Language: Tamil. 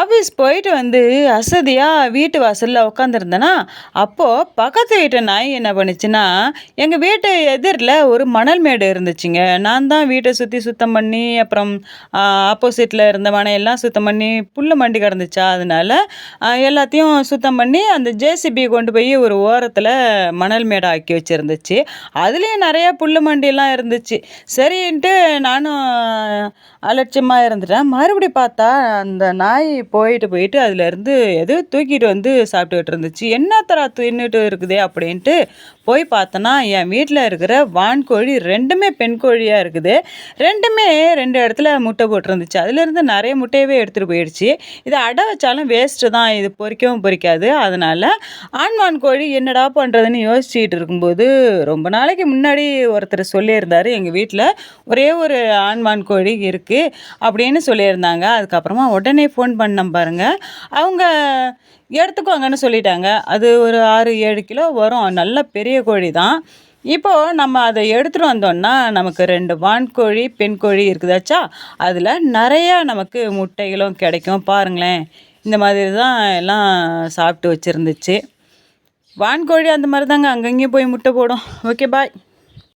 ஆஃபீஸ் போயிட்டு வந்து அசதியாக வீட்டு வாசலில் உட்காந்துருந்தேன்னா அப்போது பக்கத்து வீட்டு நாய் என்ன பண்ணுச்சுன்னா எங்கள் வீட்டு எதிரில் ஒரு மணல் மேடு இருந்துச்சுங்க. நான் தான் வீட்டை சுற்றி சுத்தம் பண்ணி அப்புறம் ஆப்போசிட்டில் இருந்த மனையெல்லாம் சுத்தம் பண்ணி புல் மண்டி கிடந்துச்சா அதனால எல்லாத்தையும் சுத்தம் பண்ணி அந்த ஜேசிபி கொண்டு போய் ஒரு ஓரத்தில் மணல் மேடை ஆக்கி வச்சுருந்துச்சு. அதுலேயும் நிறையா புல் மண்டியெல்லாம் இருந்துச்சு. சரின்ட்டு நானும் அலட்சியமாக இருந்துட்டேன். மறுபடி பார்த்தா அந்த நாய் போயிட்டு போயிட்டு அதுலேருந்து எது தூக்கிட்டு வந்து சாப்பிட்டுக்கிட்டு இருந்துச்சு. என்ன தர தின்னுட்டு இருக்குதே? அப்படின்ட்டு போய் பார்த்தோன்னா என் வீட்டில் இருக்கிற வான்கோழி ரெண்டுமே பெண் கோழியாக இருக்குது. ரெண்டுமே ரெண்டு இடத்துல முட்டை போட்டிருந்துச்சு. அதுலேருந்து நிறைய முட்டையவே எடுத்துகிட்டு போயிடுச்சு. இதை அடை வச்சாலும் வேஸ்ட்டு தான். இது பொறிக்கவும் பொறிக்காது. அதனால் ஆண்மான் கோழி என்னடா பண்ணுறதுன்னு யோசிச்சுட்டு இருக்கும்போது ரொம்ப நாளைக்கு முன்னாடி ஒருத்தர் சொல்லியிருந்தார் எங்கள் வீட்டில் ஒரே ஒரு ஆண்மான் கோழி இருக்குது அப்படின்னு சொல்லியிருந்தாங்க. அதுக்கப்புறமா உடனே ஃபோன் பண்ண பாருங்கள் அவங்க எடுத்துக்கோங்கன்னு சொல்லிட்டாங்க. அது ஒரு ஆறு ஏழு கிலோ வரும். நல்ல பெரிய கோழி தான். இப்போது நம்ம அதை எடுத்துகிட்டு வந்தோம்னா நமக்கு ரெண்டு வான்கோழி பெண் கோழி இருக்குதாச்சா? அதில் நிறையா நமக்கு முட்டைகளும் கிடைக்கும். பாருங்களேன். இந்த மாதிரி தான் எல்லாம் சாப்பிட்டு வச்சுருந்துச்சு. வான்கோழி அந்த மாதிரி தாங்க. அங்கங்கேயும் போய் முட்டை போடும். Okay bye